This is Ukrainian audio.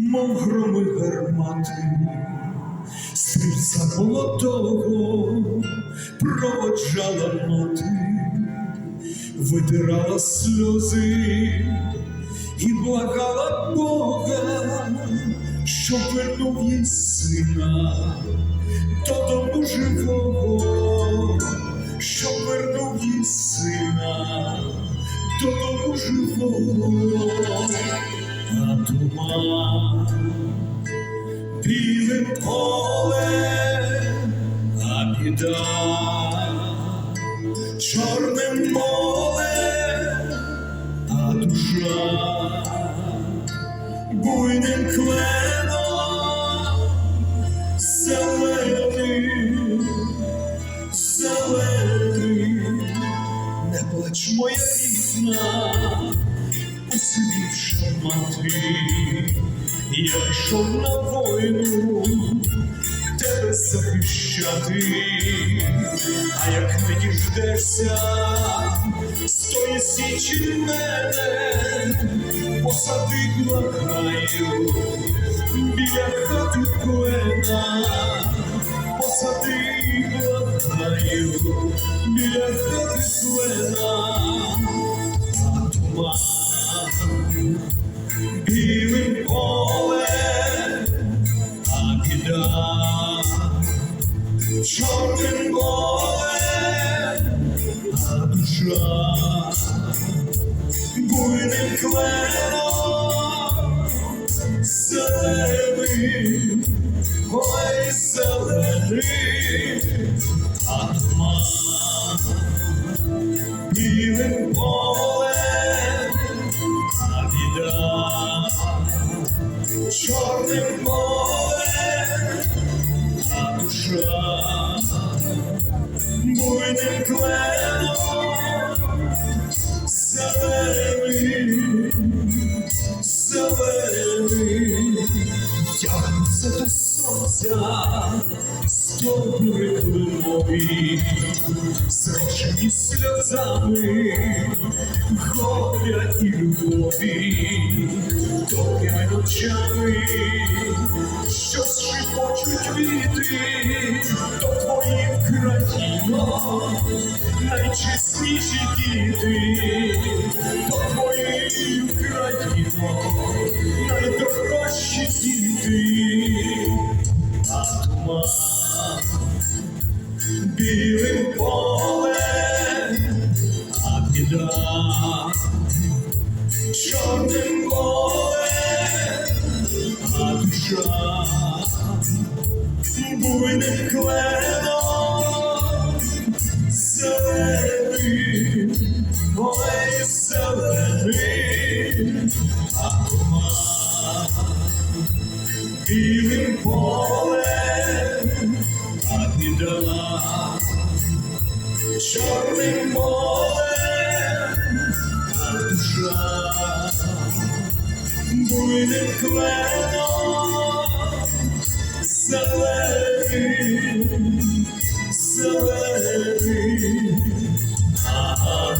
мов громи гармати, стрільця молодого проводжала мати, витирала сльози і благала Бога, щоб вернув їй сина додому живого, щоб вернув їй сина додому живого, а туман білим полем, а полем, а душа. Буйним кленом зеленим, не плач моя рідна, посивівша мати, я йшов на війну, тебе захищати, а як не діждешся, стої січі мене, посади благаю, біля хати клена, посади благаю, біля хати клена, білим полем, а біда чорним болем, а душа буйним кленом чорним полем, а душа буйним кленом зеленим, зеленим, тягнуться до сонця, стовбури клинові, зрошені сльозами, горя і любові, довгими ночами, що шипочуть віти, то твоїм країно, найчесніші діти, то твоїм країно, найдорожчі діти, туман білим полем, а біда чорним полем, а душа буйним кленом чорним морем, а душа буйним кленом зеленим, зеленим. Буйним